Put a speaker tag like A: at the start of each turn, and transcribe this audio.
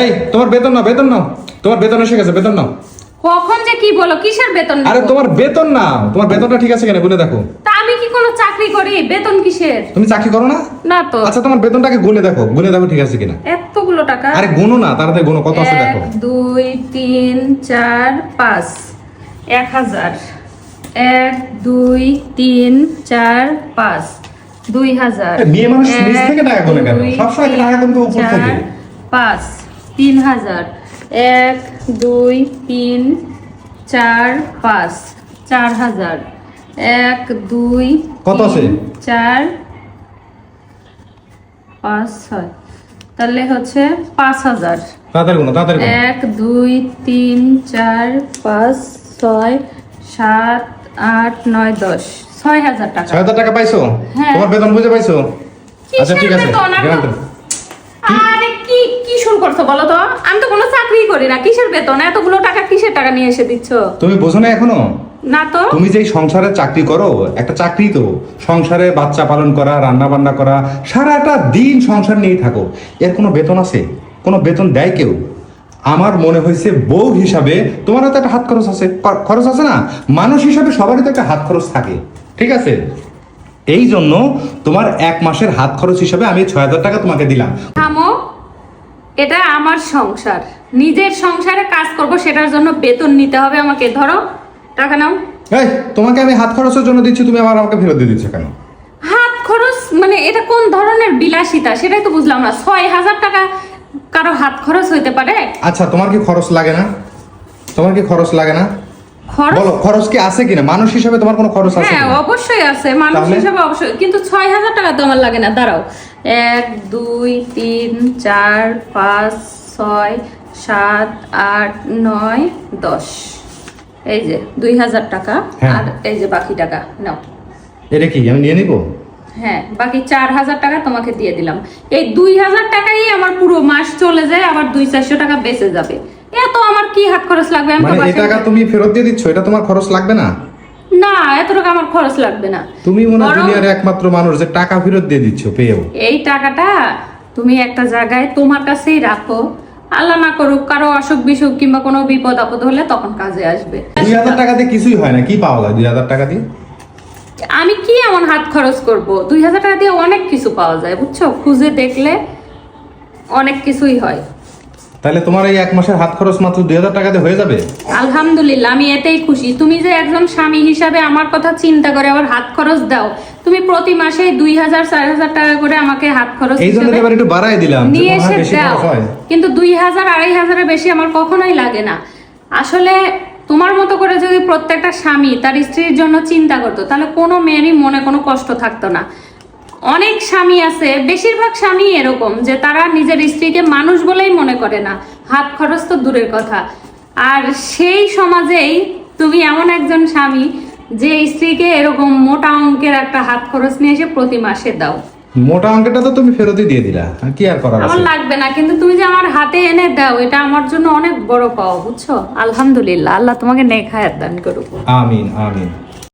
A: এই তোমার বেতন নাও বেতন নাও তোমার বেতন এসে গেছে বেতন নাও
B: কখন যে কি বলো কিসের বেতন
A: আরে তোমার বেতন না তোমার বেতনটা ঠিক আছে কিনা গুনে দেখো
B: তা আমি কি কোনো চাকরি করি বেতন কিসের
A: তুমি চাকরি করো না না তো আচ্ছা তোমার বেতনটাকে গুনে দেখো গুনে দেখো ঠিক আছে কিনা
B: এতগুলো টাকা
A: আরে গুনো না তাড়াতাড়ি গুনো কত আছে দেখো
B: 2 3 4 5 1000 এক দুই তিন চার পাঁচ দুই হাজার
A: মেয়ে মানুষ নিচ থেকে টাকা গুনে কেন সবসময় টাকা কিন্তু উপর থেকে
B: পাঁচ তিন হাজার এক দুই তিন চার পাঁচ চার হাজার এক দুই কত আছে চার পাঁচ ছয় তাহলে হচ্ছে পাঁচ হাজার এক দুই তিন চার পাঁচ ছয় সাত আট নয় দশ ছয় হাজার টাকা
A: ছয় হাজার টাকা পাইছো হ্যাঁ। তোমার বেতন বুঝে পাইছো
B: আচ্ছা ঠিক আছে আরে কি শুরু করছো বলো তো আমি তো কোনো চাকরি করি না কিসের বেতন এতগুলো টাকা কিসের টাকা নিয়ে এসে দিচ্ছ
A: তুমি বোঝো না এখনো না তো তুমি সংসারে চাকরি করো একটা চাকরি তো সংসারে বাচ্চা পালন করা রান্না বান্না করা সারাটা দিন সংসার থাকো এর কোনো বেতন আছে কোনো বেতন দেয় কেউ আমার মনে হয়েছে বউ হিসাবে তোমারও তো একটা হাত খরচ আছে খরচ আছে না মানুষ হিসাবে সবারই তো একটা হাত খরচ থাকে ঠিক আছে এই জন্য তোমার এক মাসের হাত খরচ হিসাবে আমি ছয় হাজার টাকা তোমাকে দিলাম
B: থামো এটা আমার সংসার নিজের সংসারে কাজ করব সেটার জন্য বেতন নিতে হবে আমাকে ধরো টাকা নাও
A: এই তোমাকে আমি হাত খরচের জন্য দিচ্ছি তুমি আবার আমাকে ফেরত দিয়ে দিচ্ছ কেন
B: হাত খরচ মানে এটা কোন ধরনের বিলাসিতা সেটাই তো বুঝলাম না ছয় হাজার টাকা কারো হাত খরচ হইতে পারে
A: আচ্ছা তোমার কি খরচ লাগে না তোমার কি খরচ লাগে না বলো খরচ কি আছে কিনা মানুষ হিসাবে তোমার কোনো খরচ আছে হ্যাঁ
B: অবশ্যই আছে মানুষ হিসাবে অবশ্যই কিন্তু ছয় হাজার টাকা তো আমার লাগে না দাঁড়াও এক দুই তিন চার পাঁচ ছয় সাত আট নয় দশ এই যে দুই হাজার টাকা হ্যাঁ। আর এই যে বাকি টাকা নাও এটা কি আমি নিয়ে হ্যাঁ বাকি চার হাজার টাকা তোমাকে দিয়ে দিলাম এই দুই হাজার টাকাই আমার পুরো মাস চলে যায় আবার দুই চারশো টাকা বেঁচে যাবে এত আমার কি হাত খরচ লাগবে আমি তো মানে টাকা
A: তুমি ফেরত দিয়ে দিচ্ছ এটা তোমার খরচ লাগবে না
B: না এত টাকা আমার খরচ লাগবে না
A: তুমি মনে দুনিয়ার একমাত্র মানুষ যে টাকা ফেরত দিয়ে দিচ্ছ
B: এই টাকাটা তুমি একটা জায়গায় তোমার কাছেই রাখো আল্লাহ না করুক কারো অসুখ বিসুখ কিংবা কোনো বিপদ আপদ হলে তখন কাজে আসবে
A: দুই হাজার টাকা দিয়ে কিছুই হয় না কি পাওয়া যায় দুই হাজার টাকা দিয়ে
B: আমি কি এমন হাত খরচ করব দুই হাজার টাকা দিয়ে অনেক কিছু পাওয়া যায় বুঝছো খুঁজে দেখলে অনেক কিছুই হয়
A: তাহলে তোমার এই এক মাসের হাত খরচ মাত্র দুই হাজার টাকাতে হয়ে যাবে
B: আলহামদুলিল্লাহ আমি এতেই খুশি তুমি যে একজন স্বামী হিসাবে আমার কথা চিন্তা করে আবার হাত খরচ দাও তুমি প্রতি মাসে দুই হাজার চার হাজার টাকা করে আমাকে হাত খরচ
A: এই জন্য এবার একটু বাড়াই দিলাম
B: নিয়ে এসে দাও কিন্তু দুই হাজার আড়াই হাজারের বেশি আমার কখনোই লাগে না আসলে তোমার মতো করে যদি প্রত্যেকটা স্বামী তার স্ত্রীর জন্য চিন্তা করতো তাহলে কোনো মেয়েরই মনে কোনো কষ্ট থাকতো না অনেক স্বামী আছে বেশিরভাগ স্বামী এরকম যে তারা নিজের স্ত্রীকে মানুষ বলেই মনে করে না হাত খরচ তো দূরের কথা আর সেই সমাজেই তুমি এমন একজন স্বামী যে স্ত্রীকে এরকম মোটা অঙ্কের একটা হাত খরচ নিয়ে এসে প্রতি মাসে দাও
A: মোটা অঙ্কটা তো তুমি ফেরতই দিয়ে দিলা কি আর করার আমার
B: লাগবে না কিন্তু তুমি যে আমার হাতে এনে দাও এটা আমার জন্য অনেক বড় পাওয়া বুঝছো আলহামদুলিল্লাহ আল্লাহ তোমাকে নেক হায়াত দান করুক
A: আমিন আমিন